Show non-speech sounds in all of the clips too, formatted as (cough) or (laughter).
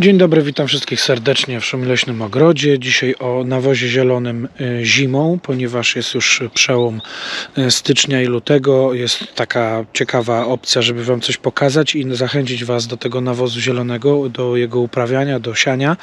Dzień dobry, witam wszystkich serdecznie w Szumileśnym Ogrodzie. Dzisiaj o nawozie zielonym y, zimą, ponieważ jest już przełom y, stycznia i lutego. Jest taka ciekawa opcja, żeby Wam coś pokazać i zachęcić Was do tego nawozu zielonego, do jego uprawiania, do siania,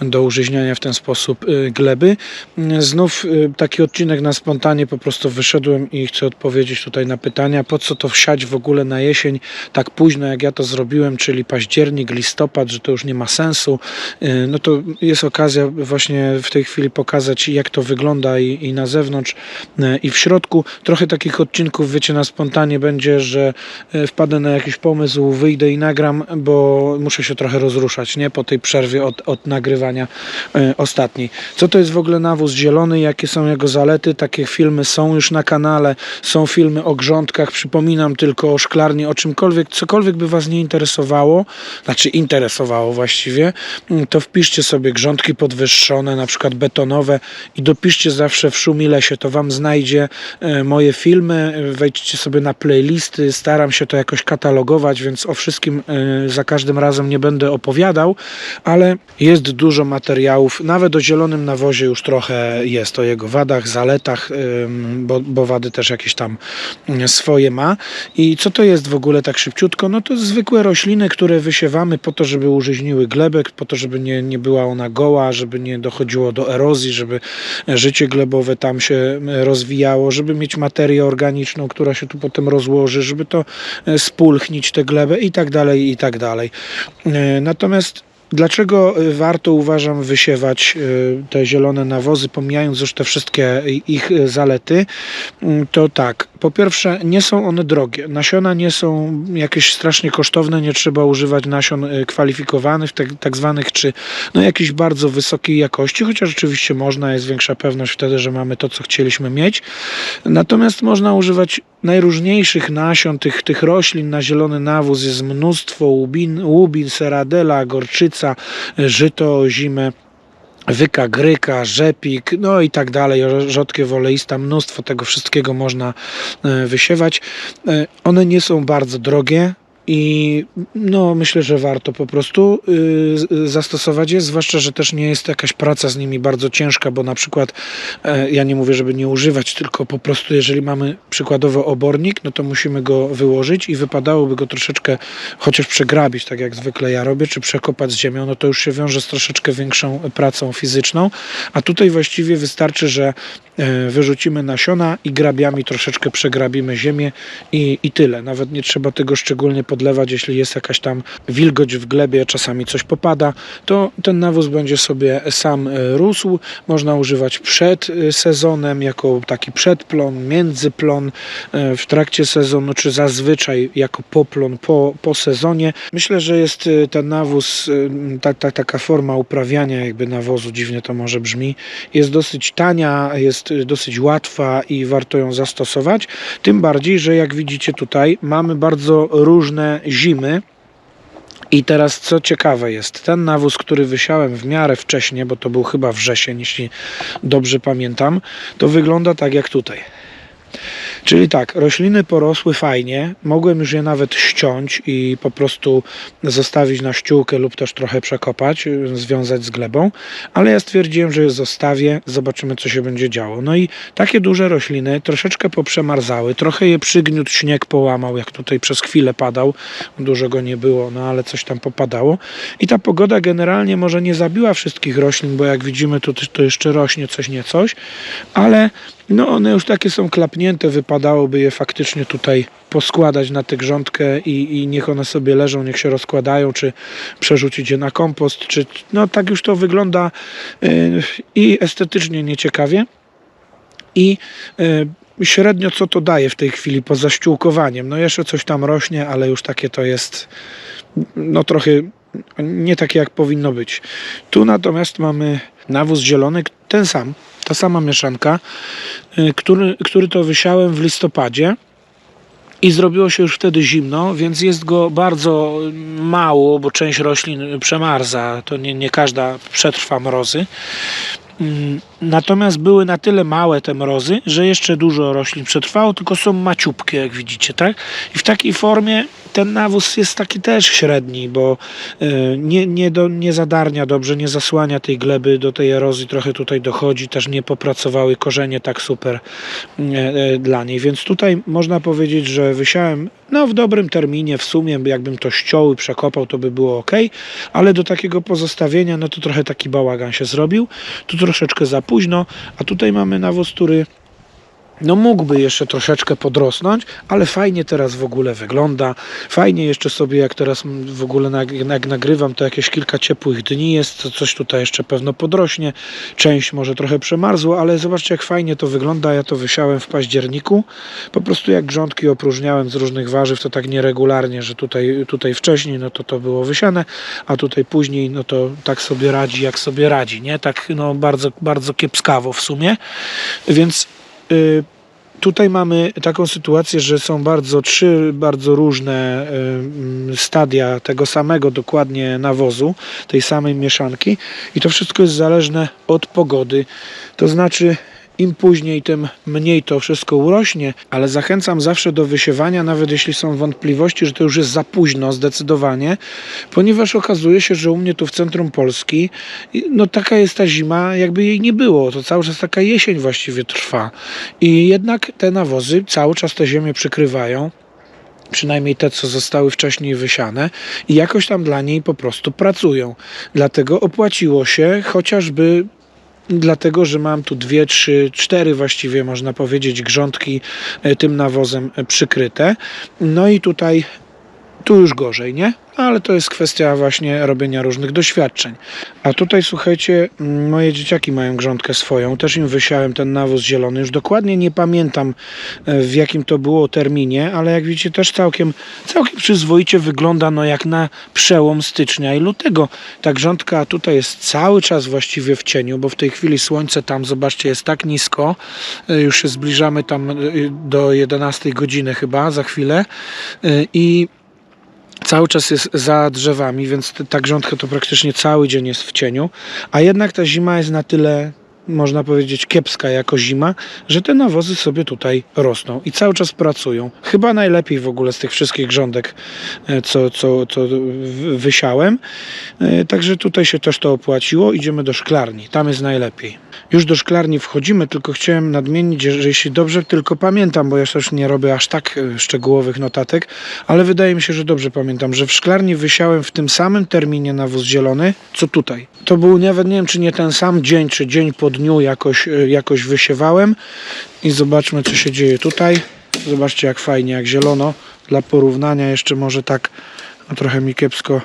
do użyźniania w ten sposób y, gleby. Znów taki odcinek na spontanie po prostu wyszedłem i chcę odpowiedzieć tutaj na pytania, po co to wsiać w ogóle na jesień tak późno, jak ja to zrobiłem, czyli październik, listopad, że to już nie ma sensu. Y, No to jest okazja właśnie w tej chwili pokazać, jak to wygląda i, i na zewnątrz, y, i w środku. Trochę takich odcinków, wiecie, na spontanie będzie, że y, wpadę na jakiś pomysł, wyjdę i nagram, bo muszę się trochę rozruszać, nie? Po tej przerwie od, od nagrywania ostatniej. Co to jest w ogóle nawóz zielony? Jakie są jego zalety? Takie filmy są już na kanale. Są filmy o grządkach. Przypominam tylko o szklarni, o czymkolwiek, cokolwiek by Was nie interesowało, znaczy interesowało właściwie, mm, to wpiszcie sobie grządki podwyższone, na przykład betonowe i dopiszcie zawsze w Szumilesie. To Wam znajdzie e, moje filmy. Wejdźcie sobie na playlisty. Staram się to jakoś katalogować, więc o wszystkim e, za każdym razem nie będę opowiadał, ale jest dużo materiałów. Nawet o zielonym nawozie już trochę jest, o jego wadach, zaletach, ym, bo, bo wady też jakieś tam mm, swoje ma. I co to jest w ogóle tak szybciutko? No to zwykłe rośliny, które wysiewamy po to, żeby użyźniły glebek, po to, żeby nie, nie była ona goła, żeby nie dochodziło do erozji, żeby życie glebowe tam się e, rozwijało, żeby mieć materię organiczną, która się tu potem rozłoży, żeby to e, spulchnić tę glebę i tak dalej, i tak dalej. E, Natomiast Dlaczego y, warto, uważam, wysiewać te zielone nawozy, pomijając już te wszystkie ich zalety? Mm, To tak, po pierwsze, nie są one drogie. Nasiona nie są jakieś strasznie kosztowne, nie trzeba używać nasion y, kwalifikowanych, tak, tak zwanych, czy no jakiejś bardzo wysokiej jakości, chociaż oczywiście można, jest większa pewność wtedy, że mamy to, co chcieliśmy mieć. Natomiast można używać najróżniejszych nasion, tych, tych roślin na zielony nawóz jest mnóstwo, łubin, łubin seradela, gorczyca, żyto, zimę wyka, gryka, rzepik, no i tak dalej, rzodkiew oleista, mnóstwo tego wszystkiego można e, wysiewać. E, One nie są bardzo drogie. I no, myślę, że warto po prostu y, zastosować je, zwłaszcza, że też nie jest jakaś praca z nimi bardzo ciężka, bo na przykład e, ja nie mówię, żeby nie używać, tylko po prostu jeżeli mamy przykładowo obornik, no to musimy go wyłożyć i wypadałoby go troszeczkę chociaż przegrabić, tak jak zwykle ja robię, czy przekopać z ziemią, no to już się wiąże z troszeczkę większą pracą fizyczną, a tutaj właściwie wystarczy, że wyrzucimy nasiona i grabiami troszeczkę przegrabimy ziemię i, i tyle. Nawet nie trzeba tego szczególnie podlewać, jeśli jest jakaś tam wilgoć w glebie, czasami coś popada, to ten nawóz będzie sobie sam e, rósł. Można używać przed e, sezonem, jako taki przedplon, międzyplon e, w trakcie sezonu, czy zazwyczaj jako poplon po, po sezonie. Myślę, że jest e, ten nawóz, e, ta, ta, taka forma uprawiania jakby nawozu, dziwnie to może brzmi, jest dosyć tania, jest dosyć łatwa i warto ją zastosować. Tym bardziej, że jak widzicie tutaj mamy bardzo różne zimy. I teraz co ciekawe jest, ten nawóz, który wysiałem w miarę wcześnie, bo to był chyba wrzesień, jeśli dobrze pamiętam, to wygląda tak jak tutaj. Czyli tak, rośliny porosły fajnie, mogłem już je nawet ściąć i po prostu zostawić na ściółkę lub też trochę przekopać, związać z glebą, ale ja stwierdziłem, że je zostawię, zobaczymy co się będzie działo. No i takie duże rośliny troszeczkę poprzemarzały, trochę je przygniótł, śnieg połamał, jak tutaj przez chwilę padał, dużo go nie było, no ale coś tam popadało. I ta pogoda generalnie może nie zabiła wszystkich roślin, bo jak widzimy to, to jeszcze rośnie coś nie coś, ale no one już takie są klapnięte, wypadałoby je faktycznie tutaj poskładać na tę grządkę i, i niech one sobie leżą, niech się rozkładają, czy przerzucić je na kompost, czy no tak już to wygląda yy, i estetycznie nieciekawie i yy, średnio co to daje w tej chwili poza ściółkowaniem. No jeszcze coś tam rośnie, ale już takie to jest no trochę nie takie jak powinno być. Tu natomiast mamy nawóz zielony, ten sam, ta sama mieszanka, y, który, który to wysiałem w listopadzie. I zrobiło się już wtedy zimno, więc jest go bardzo mało, bo część roślin przemarza. To nie, nie każda przetrwa mrozy. Natomiast były na tyle małe te mrozy, że jeszcze dużo roślin przetrwało, tylko są maciupkie, jak widzicie, tak? I w takiej formie ten nawóz jest taki też średni, bo e, nie, nie, do, nie zadarnia dobrze, nie zasłania tej gleby, do tej erozji trochę tutaj dochodzi, też nie popracowały korzenie tak super e, e, dla niej, więc tutaj można powiedzieć, że wysiałem no w dobrym terminie, w sumie jakbym to ściął i przekopał, to by było ok, ale do takiego pozostawienia, no to trochę taki bałagan się zrobił, tu troszeczkę za późno, a tutaj mamy nawóz, który no mógłby jeszcze troszeczkę podrosnąć, ale fajnie teraz w ogóle wygląda. Fajnie jeszcze sobie, jak teraz w ogóle jak nagrywam, to jakieś kilka ciepłych dni jest, coś tutaj jeszcze pewno podrośnie. Część może trochę przemarzło, ale zobaczcie jak fajnie to wygląda. Ja to wysiałem w październiku. Po prostu jak grządki opróżniałem z różnych warzyw, to tak nieregularnie, że tutaj, tutaj wcześniej no to to było wysiane, a tutaj później no to tak sobie radzi, jak sobie radzi, nie? Tak no bardzo, bardzo kiepskawo w sumie. Więc tutaj mamy taką sytuację, że są bardzo trzy bardzo różne y, mm, stadia tego samego dokładnie nawozu, tej samej mieszanki i to wszystko jest zależne od pogody. To znaczy im później, tym mniej to wszystko urośnie, ale zachęcam zawsze do wysiewania, nawet jeśli są wątpliwości, że to już jest za późno zdecydowanie, ponieważ okazuje się, że u mnie tu w centrum Polski, no taka jest ta zima, jakby jej nie było. To cały czas taka jesień właściwie trwa. I jednak te nawozy cały czas tę ziemię przykrywają przynajmniej te, co zostały wcześniej wysiane, i jakoś tam dla niej po prostu pracują. Dlatego opłaciło się chociażby dlatego, że mam tu dwie, trzy, cztery właściwie można powiedzieć grządki e, tym nawozem e, przykryte. No i tutaj tu już gorzej, nie? Ale to jest kwestia właśnie robienia różnych doświadczeń. A tutaj słuchajcie, mm, moje dzieciaki mają grządkę swoją, też im wysiałem ten nawóz zielony. Już dokładnie nie pamiętam e, w jakim to było terminie, ale jak widzicie też całkiem, całkiem przyzwoicie wygląda no jak na przełom stycznia i lutego. Ta grządka tutaj jest cały czas właściwie w cieniu, bo w tej chwili słońce tam, zobaczcie, jest tak nisko. E, Już się zbliżamy tam e, do 11 godziny chyba, za chwilę. I cały czas jest za drzewami, więc ta grządka to praktycznie cały dzień jest w cieniu, a jednak ta zima jest na tyle można powiedzieć kiepska jako zima, że te nawozy sobie tutaj rosną i cały czas pracują. Chyba najlepiej w ogóle z tych wszystkich grządek, e, co, co, co wysiałem. E, Także tutaj się też to opłaciło. Idziemy do szklarni, tam jest najlepiej. Już do szklarni wchodzimy, tylko chciałem nadmienić, że jeśli dobrze tylko pamiętam, bo ja też nie robię aż tak e, szczegółowych notatek, ale wydaje mi się, że dobrze pamiętam, że w szklarni wysiałem w tym samym terminie nawóz zielony, co tutaj. To był nawet nie wiem, czy nie ten sam dzień, czy dzień po dniu jakoś, e, jakoś wysiewałem i zobaczmy, co się dzieje tutaj. Zobaczcie, jak fajnie, jak zielono. Dla porównania jeszcze może tak, no trochę mi kiepsko,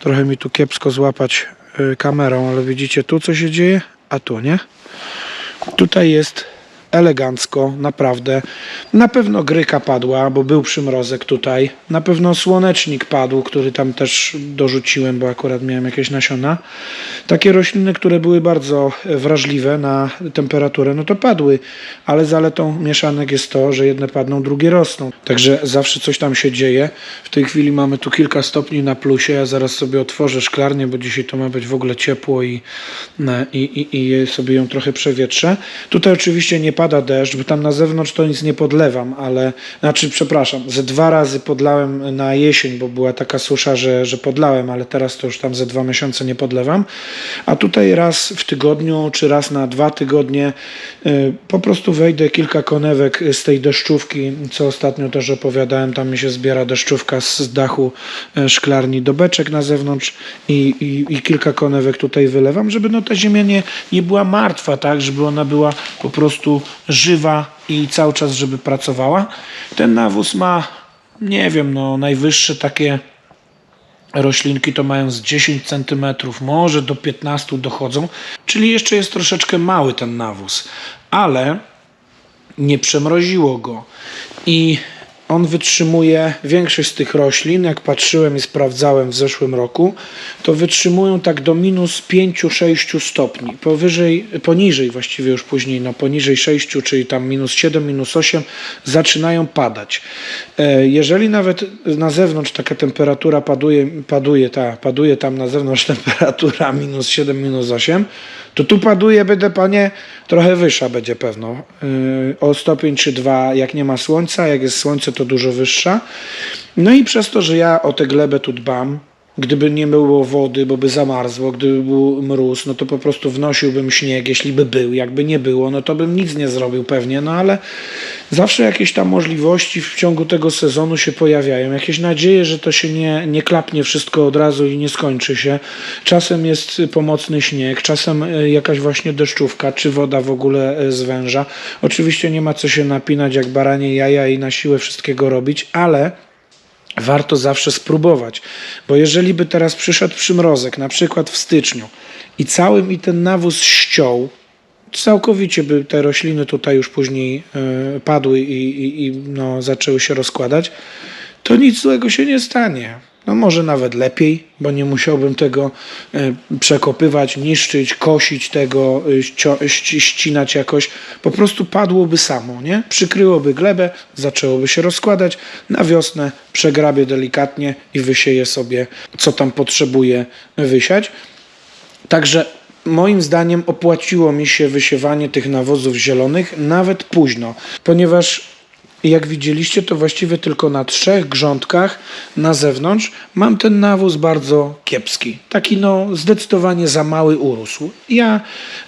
trochę mi tu kiepsko złapać e, kamerą, ale widzicie tu, co się dzieje, a tu nie. Tutaj jest elegancko, naprawdę. Na pewno gryka padła, bo był przymrozek tutaj. Na pewno słonecznik padł, który tam też dorzuciłem, bo akurat miałem jakieś nasiona. Takie rośliny, które były bardzo wrażliwe na temperaturę, no to padły, ale zaletą mieszanek jest to, że jedne padną, drugie rosną. Także zawsze coś tam się dzieje. W tej chwili mamy tu kilka stopni na plusie. Ja zaraz sobie otworzę szklarnię, bo dzisiaj to ma być w ogóle ciepło i, i, i, i sobie ją trochę przewietrzę. Tutaj oczywiście nie pada deszcz, bo tam na zewnątrz to nic nie podlewam, ale znaczy przepraszam, ze dwa razy podlałem na jesień, bo była taka susza, że, że podlałem, ale teraz to już tam ze dwa miesiące nie podlewam. A tutaj raz w tygodniu, czy raz na dwa tygodnie y, po prostu wejdę kilka konewek z tej deszczówki, co ostatnio też opowiadałem, tam mi się zbiera deszczówka z dachu y, szklarni do beczek na zewnątrz i, i, i kilka konewek tutaj wylewam, żeby no ta ziemia nie, nie była martwa, tak, żeby ona była po prostu żywa i cały czas, żeby pracowała. Ten nawóz ma, nie wiem, no najwyższe takie roślinki to mają z 10 cm, może do 15 dochodzą, czyli jeszcze jest troszeczkę mały ten nawóz, ale nie przemroziło go. I on wytrzymuje większość z tych roślin, jak patrzyłem i sprawdzałem w zeszłym roku, to wytrzymują tak do minus 5-6 stopni. Powyżej, poniżej właściwie już później, no poniżej 6, czyli tam minus 7, minus 8 zaczynają padać. E, Jeżeli nawet na zewnątrz taka temperatura paduje, paduje, ta, paduje tam na zewnątrz (laughs) temperatura minus 7, minus 8, to tu paduje, będę panie, trochę wyższa będzie pewno. Yy, o stopień czy dwa, jak nie ma słońca, jak jest słońce, to dużo wyższa. No i przez to, że ja o tę glebę tu dbam, gdyby nie było wody, bo by zamarzło, gdyby był mróz, no to po prostu wnosiłbym śnieg, jeśli by był. Jakby nie było, no to bym nic nie zrobił pewnie, no ale zawsze jakieś tam możliwości w ciągu tego sezonu się pojawiają. Jakieś nadzieje, że to się nie, nie klapnie wszystko od razu i nie skończy się. Czasem jest pomocny śnieg, czasem e, jakaś właśnie deszczówka, czy woda w ogóle e, z węża. Oczywiście nie ma co się napinać jak baranie jaja i na siłę wszystkiego robić, ale warto zawsze spróbować. Bo jeżeli by teraz przyszedł przymrozek, na przykład w styczniu, i cały mi ten nawóz ściął, całkowicie by te rośliny tutaj już później e, padły i, i, i no, zaczęły się rozkładać, to nic złego się nie stanie. No może nawet lepiej, bo nie musiałbym tego e, przekopywać, niszczyć, kosić tego, e, ścinać jakoś. Po prostu padłoby samo, nie? Przykryłoby glebę, zaczęłoby się rozkładać. Na wiosnę przegrabię delikatnie i wysieję sobie, co tam potrzebuję wysiać. Także moim zdaniem opłaciło mi się wysiewanie tych nawozów zielonych nawet późno, ponieważ jak widzieliście, to właściwie tylko na trzech grządkach na zewnątrz mam ten nawóz bardzo kiepski. Taki no zdecydowanie za mały urósł. Ja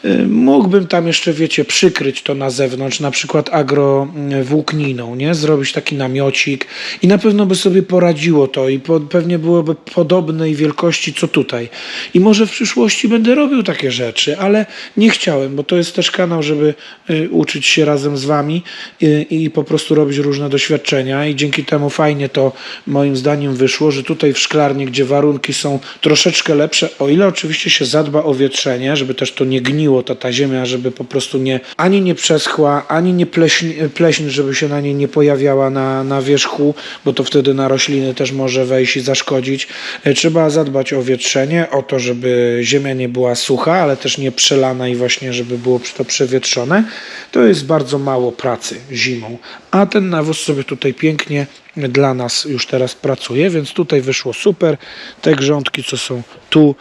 y, mógłbym tam jeszcze, wiecie, przykryć to na zewnątrz, na przykład agrowłókniną, nie? Zrobić taki namiocik i na pewno by sobie poradziło to i po, pewnie byłoby podobnej wielkości co tutaj. I może w przyszłości będę robił takie rzeczy, ale nie chciałem, bo to jest też kanał, żeby y, uczyć się razem z wami y, i po prostu robić różne doświadczenia i dzięki temu fajnie to moim zdaniem wyszło, że tutaj w szklarni, gdzie warunki są troszeczkę lepsze, o ile oczywiście się zadba o wietrzenie, żeby też to nie gniło, ta, ta ziemia, żeby po prostu nie, ani nie przeschła, ani nie pleśń, pleśń żeby się na niej nie pojawiała na, na wierzchu, bo to wtedy na rośliny też może wejść i zaszkodzić. E, Trzeba zadbać o wietrzenie, o to, żeby ziemia nie była sucha, ale też nie przelana i właśnie, żeby było to przewietrzone. To jest bardzo mało pracy zimą. A ten nawóz sobie tutaj pięknie dla nas już teraz pracuje, więc tutaj wyszło super. Te grządki, co są tu,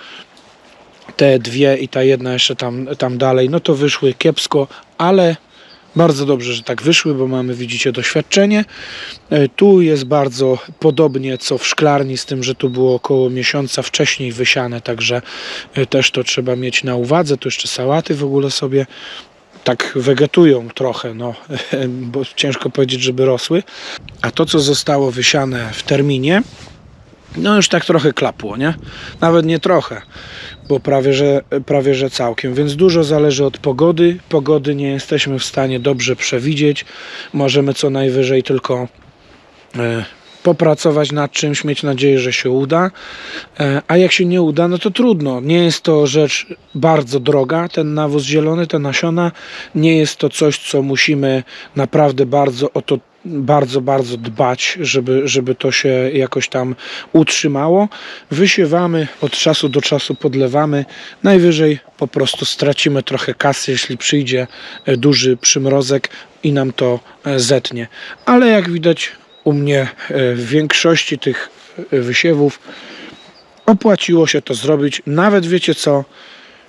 te dwie i ta jedna jeszcze tam, tam dalej, no to wyszły kiepsko, ale bardzo dobrze, że tak wyszły, bo mamy, widzicie, doświadczenie. E, Tu jest bardzo podobnie co w szklarni, z tym, że tu było około miesiąca wcześniej wysiane, także e, też to trzeba mieć na uwadze. Tu jeszcze sałaty w ogóle sobie tak wegetują trochę, no, (laughs) bo ciężko powiedzieć, żeby rosły. A to, co zostało wysiane w terminie, no już tak trochę klapło, nie? Nawet nie trochę, bo prawie że, prawie że całkiem. Więc dużo zależy od pogody. Pogody nie jesteśmy w stanie dobrze przewidzieć. Możemy co najwyżej tylko e, popracować nad czymś, mieć nadzieję, że się uda. E, A jak się nie uda, no to trudno. Nie jest to rzecz bardzo droga, ten nawóz zielony, te nasiona. Nie jest to coś, co musimy naprawdę bardzo o to bardzo, bardzo dbać, żeby, żeby to się jakoś tam utrzymało. Wysiewamy, od czasu do czasu podlewamy. Najwyżej po prostu stracimy trochę kasy, jeśli przyjdzie e, duży przymrozek i nam to e, zetnie. Ale jak widać u mnie e, w większości tych e, wysiewów opłaciło się to zrobić. Nawet wiecie co?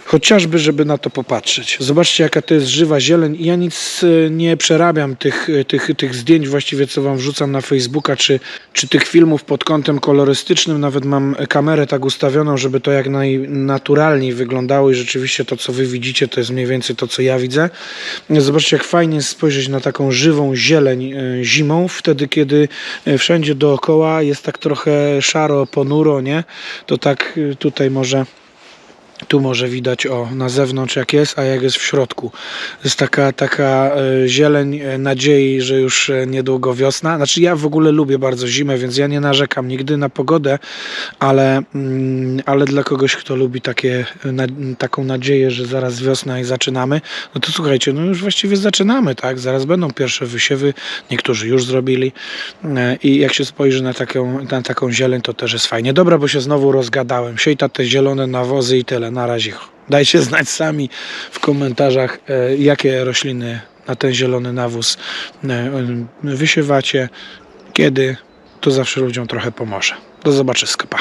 Chociażby, żeby na to popatrzeć. Zobaczcie, jaka to jest żywa zieleń. Ja nic e, nie przerabiam tych, e, tych, tych zdjęć właściwie, co wam wrzucam na Facebooka, czy, czy tych filmów pod kątem kolorystycznym. Nawet mam kamerę tak ustawioną, żeby to jak najnaturalniej wyglądało i rzeczywiście to, co wy widzicie, to jest mniej więcej to, co ja widzę. Zobaczcie, jak fajnie jest spojrzeć na taką żywą zieleń e, zimą, wtedy, kiedy wszędzie dookoła jest tak trochę szaro, ponuro, nie? To tak tutaj może Tu może widać o na zewnątrz jak jest, a jak jest w środku. Jest taka, taka e, zieleń e, nadziei, że już e, niedługo wiosna. Znaczy ja w ogóle lubię bardzo zimę, więc ja nie narzekam nigdy na pogodę, ale, mm, ale dla kogoś, kto lubi takie, na, taką nadzieję, że zaraz wiosna i zaczynamy, no to słuchajcie, no już właściwie zaczynamy, tak? Zaraz będą pierwsze wysiewy, niektórzy już zrobili i jak się spojrzy na taką, na taką zieleń, to też jest fajnie. Dobra, bo się znowu rozgadałem. Siejta te zielone nawozy i tyle. Na razie dajcie znać sami w komentarzach, e, jakie rośliny na ten zielony nawóz e, wysiewacie, kiedy, to zawsze ludziom trochę pomoże. Do zobaczyska, pa.